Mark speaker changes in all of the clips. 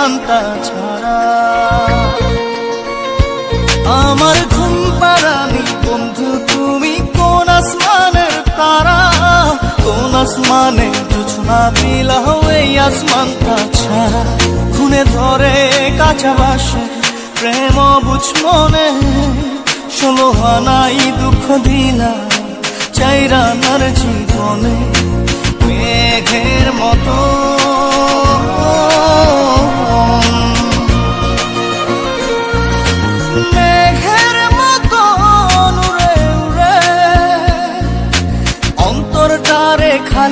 Speaker 1: আসমানটা ছাড়া। আমার ঘুম পারানি বন্ধু, তুমি কোন আসমানের তারা? কোন আসমানে জোছনা বিলাহ এই আসমানটা ছাড়া। খুনে ধরে কাঁচা বাসে, প্রেম বুঝ মনে। ষোলো হানাই দুঃখ দিলা চাইরা নার জীবনে। মেঘের মতো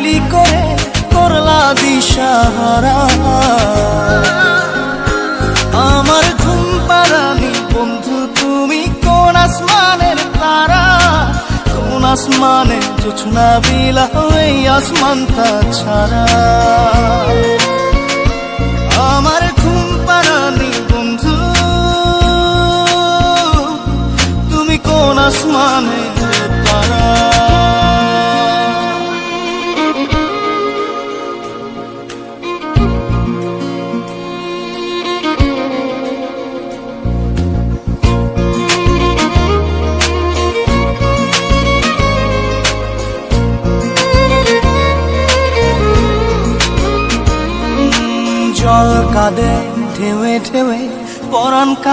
Speaker 1: অন্তরটারে করে করলা দিশাহারা। আমার ঘুম পারানি বন্ধু, তুমি কোন আসমানের তারা? কোন আসমানে জোছনা বিলা এই আসমানটা ছাড়া আমার ঘুম পারানি বন্ধু, তুমি কোন আসমানের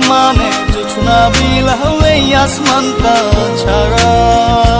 Speaker 1: আসমানে জোছনা বিলাহ এই আসমানটা ছাড়া।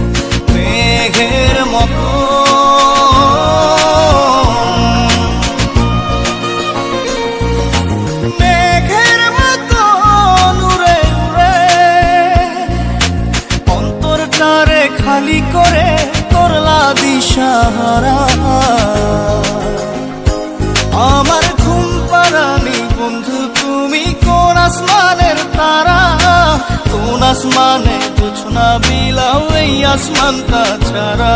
Speaker 1: মেঘের মতো মেঘের খালি করে করলা দিশাহারা। আমার ঘুম পারানি বন্ধু, তুমি কোন আসমানের তারা কোন আসমানে জোছনা বিলাও এই আসমানটা ছাড়া।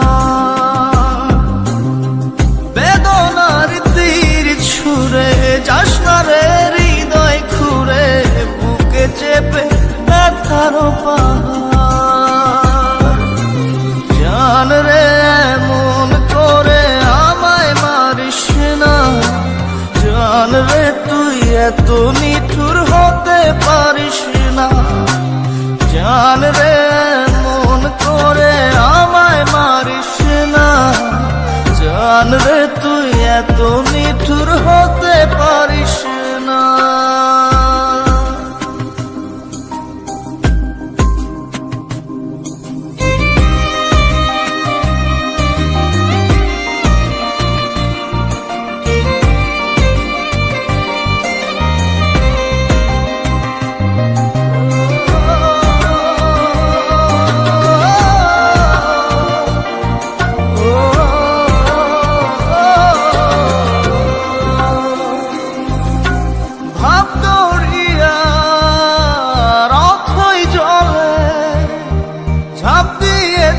Speaker 1: চেপে ব্যথার জান রে করে আমায় মারিস না জান রে তুই এত নিঠুর হতে পারিস না জান রে মন করে আমায় মারিস না জান রে তুই এত নিঠুর হতে পারিস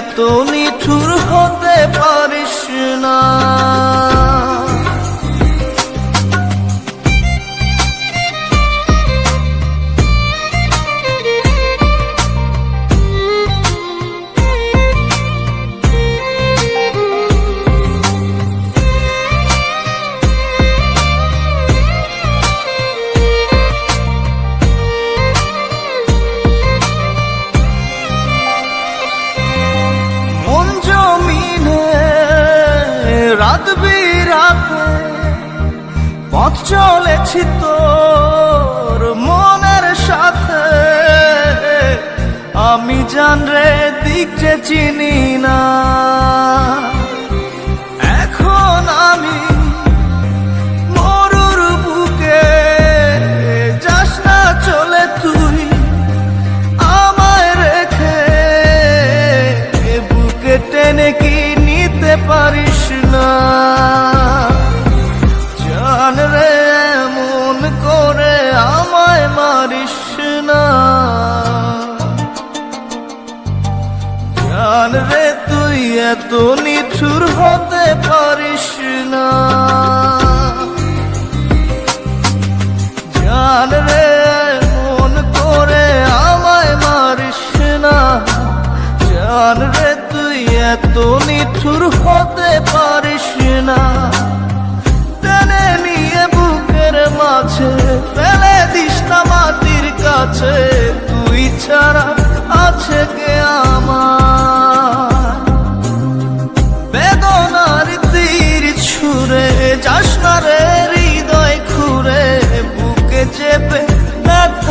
Speaker 1: এত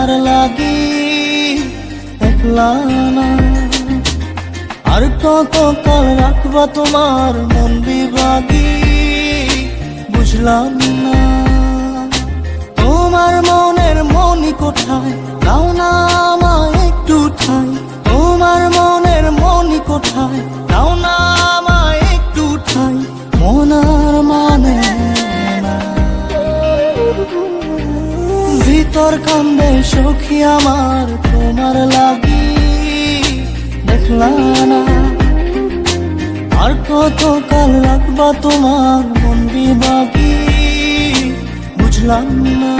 Speaker 1: তোমার লাগি একলা না। আর কত কাল রাখবা তোমার মন বিভাগি? বুঝলাম না। তোমার মনের মনি কোঠায় ভিতর কান্দে সখী আমার তোমার লাগি। দেখলাম না। আর কত কাল লাগবা তোমার মন বিভাগী? বুঝলাম না।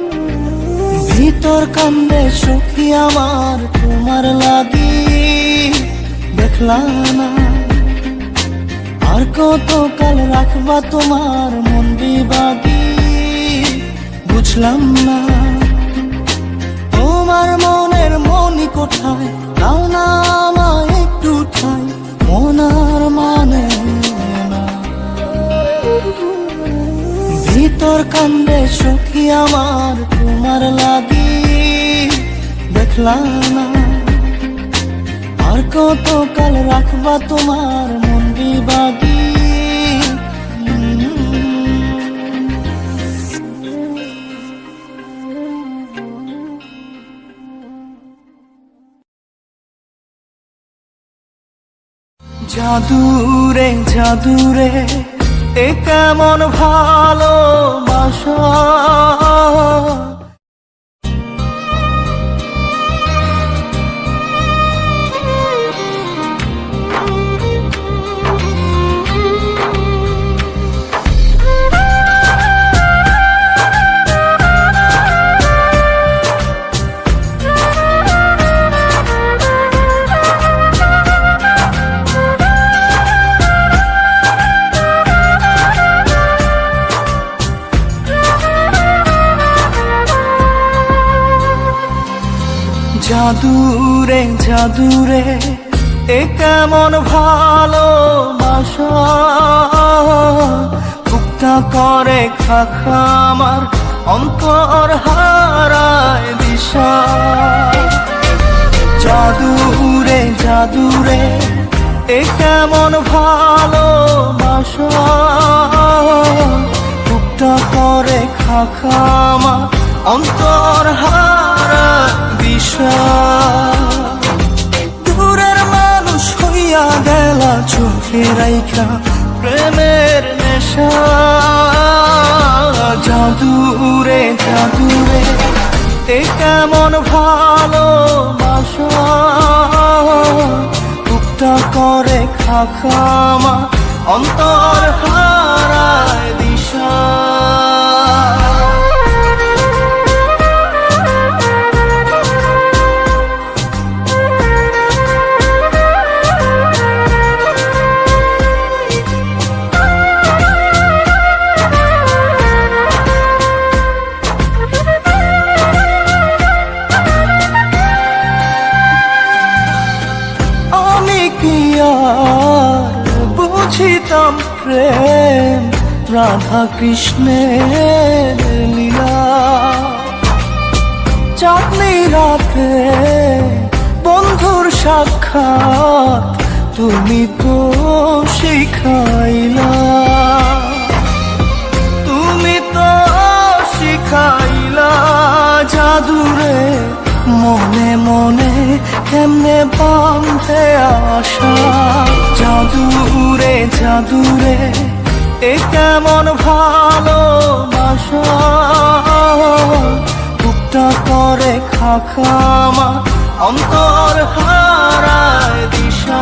Speaker 1: ভিতর কান্দে সুখী আমার, তোমার লাগি দেখলা না। আর কত কাল রাখবা তোমার মন বিভাগী বুঝলাম না। তোমার মনের মনি কোঠায় দাও না আমায় একটু ঠাই মনার মানে ভিতর কান্দে সখী আমার তোমার লাগি দেখলা না। আর কত কাল রাখবা তোমার মন বিভাগী জাদুরে জাদুরে, এ কেমন ভালোবাসা। জাদুরে জাদুরে, এ কেমন বুক বুকটা করে খাখা আমার অন্তর হারায় দিশা। জাদুরে জাদুরে, এ কেমন ভালোবাসা বুকটা করে খাখামা অন্তর হারা দিশা। হইয়া গেলা চোখে রাইখা প্রেমের নেশা। জাদুরে জাদুরে, এ কেমন ভালোবাসা? বুকটা করে খাখামা, অন্তর হারায় দিশা। আশা জাদুরে জাদুরে এ কেমন ভালোবাসা? বুকটা করে খাখামা অন্তর হারায় দিশা।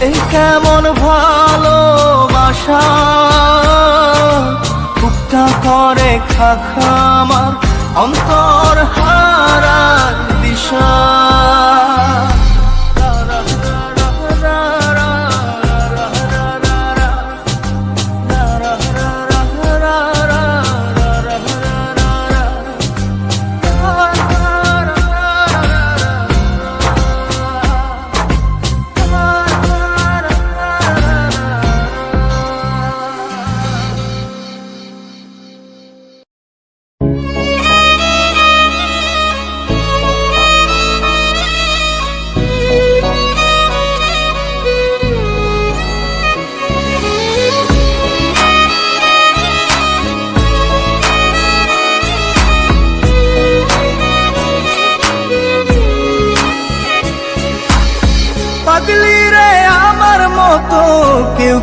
Speaker 1: এই কেমন ভালোবাসা? বুকটা করে খামার অন্তর হারার দিশা।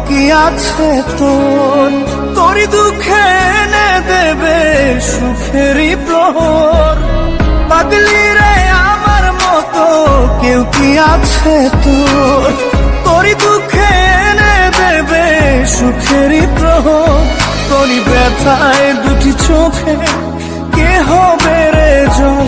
Speaker 1: কেউ কি আছে তোর? তোরই দুঃখে এনে দেবে সুখেরই প্রহর। পাগলি রে আমার মতো কেউ কি আছে তোর? তোরই দুঃখে এনে দেবে সুখেরই প্রহর। তোরই ব্যথায় দুটি চোখে কে হবে রে জল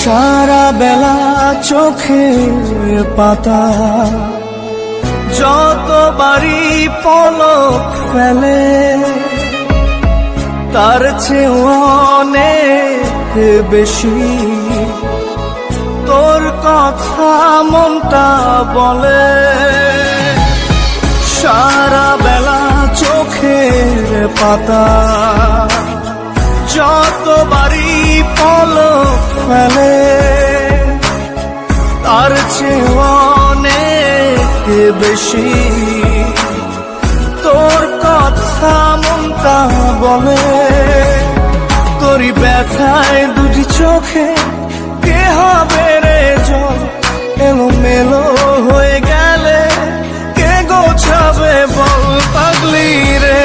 Speaker 1: সারা বেলা চোখের পাতা যতবারই পলক ফেলে তার চেয়ে অনেক বেশি। কথা মনটা বলে। সারা বেলা চোখের পাতা। যতবারই পলক ফেলে, তার চেয়ে অনেক বেশি। তোর কথা মনটা বলে তোরই ব্যথায় দুটি চোখে কে হবে এলো মেলো হয়ে গেলে কে গোছাবে বল পাগলি রে?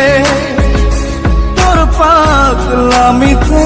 Speaker 1: তোর পাগলামিতে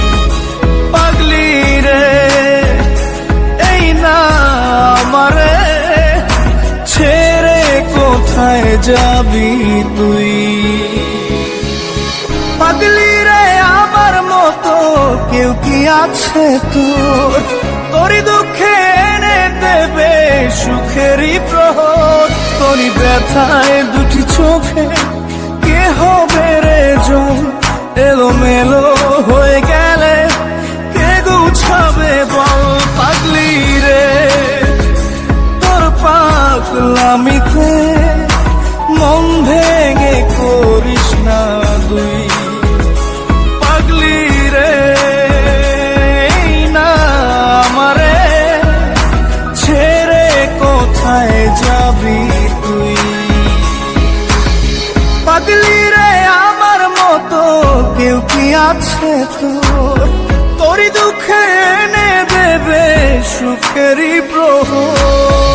Speaker 1: কোথায় যাবি তুই? পাগলি রে, আমার মতো কেউ কি আছে তোর? তোরই দুঃখে এনে দেবে সুখেরই প্রহর। তোরই ব্যথায় দুটি চোখে কে হবে রে জল এলো মেলো হয়ে গেলে কে গুছাবে বল পাগলি রে? তোর পাগলামিতে মন ভেঙে করিস না দুই পাগলি রে না আমারে। ছেড়ে কোথায় যাবি তুই? পাগলি রে, আমার মতো কেউ কি আছে তোর? তোরই দুঃখে এনে দেবে সুখেরই প্রহর।